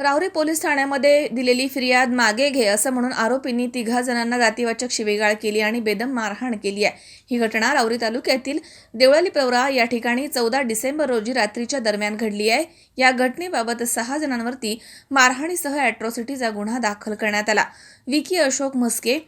Rahuri police ठाण्यामध्ये दिलेली फिर्याद मागे घे असं म्हणून आरोपींनी तिघा जणांना जातीवाचक शिवेगाळ केली आणि बेदम मारहाण केली आहे. ही घटना राहुरी तालुक्यातील देवळाली प्रवरा या ठिकाणी चौदा डिसेंबर रोजी रात्रीच्या दरम्यान घडली आहे. या घटनेबाबत सहा जणांवरती मारहाणीसह अॅट्रॉसिटीचा गुन्हा दाखल करण्यात आला. विकी अशोक म्हस्के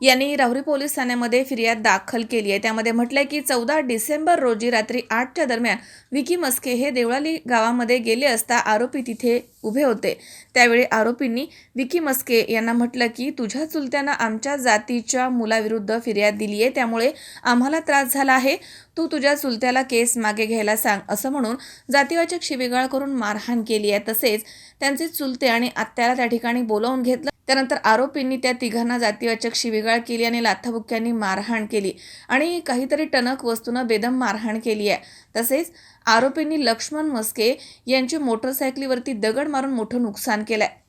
यांनी राहुरी पोलीस ठाण्यामध्ये फिर्याद दाखल केली आहे. त्यामध्ये म्हटलंय की चौदा डिसेंबर रोजी रात्री आठच्या दरम्यान विकी मस्के हे देवळाली गावामध्ये गेले असता आरोपी तिथे उभे होते. त्यावेळी आरोपींनी विकी मस्के यांना म्हटलं की तुझ्या चुलत्यानं आमच्या जातीच्या मुलाविरुद्ध फिर्याद दिली आहे त्यामुळे आम्हाला त्रास झाला आहे. तू तुझ्या चुलत्याला केस मागे घ्यायला सांग असं म्हणून जातीवाचक शिवेगाळ करून मारहाण केली आहे. तसेच त्यांचे चुलते आणि आत्याला त्या ठिकाणी बोलावून घेतलं त्यानंतर आरोपींनी त्या तिघांना जातीवाचक शिवीगाळ केली आणि लाथाबुक्क्यांनी मारहाण केली. आणि काहीतरी टणक वस्तूनं बेदम मारहाण केली आहे. तसेच आरोपींनी लक्ष्मण मस्के यांची मोटरसायकलीवरती दगड मारून मोठं नुकसान केलं आहे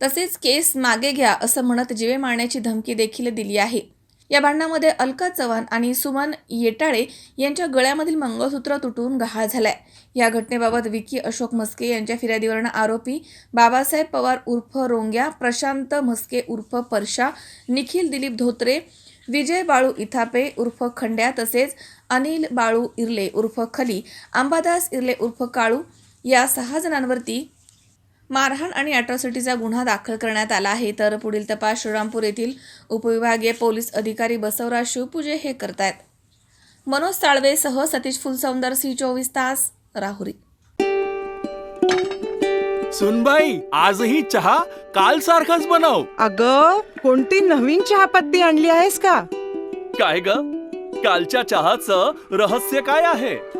तसेच केस मागे घ्या असं म्हणत जीवे मारण्याची धमकी देखील दिली आहे. या भांडणामध्ये अलका चव्हाण आणि सुमन येटाळे यांच्या गळ्यामधील मंगळसूत्र तुटून गहाळ झालाय. या घटनेबाबत विकी अशोक म्हस्के यांच्या फिर्यादीवरनं आरोपी बाबासाहेब पवार उर्फ रोंग्या प्रशांत म्हस्के उर्फ परशा निखिल दिलीप धोत्रे विजय बाळू इथापे उर्फ खंड्या तसेच अनिल बाळू इर्ले उर्फ खली अंबादास इर्ले उर्फ काळू या सहा जणांवरती मारहाण आणि अॅट्रॉसिटीचा गुन्हा दाखल करण्यात आला आहे. तर पुढील तपास श्रीरामपूर येथील उपविभागीय पोलीस अधिकारी बसवराज शिवपूजे हे करतायत. मनोज साळवेसह सतीश फुलसौंदर सी चोवीस तास राहुरी. सुनबाई आजही चहा काल सारखाच बनव. अग कोणती नवीन चहापत्ती आणली आहेस का? काय ग? कालच्या चहाचं रहस्य काय आहे?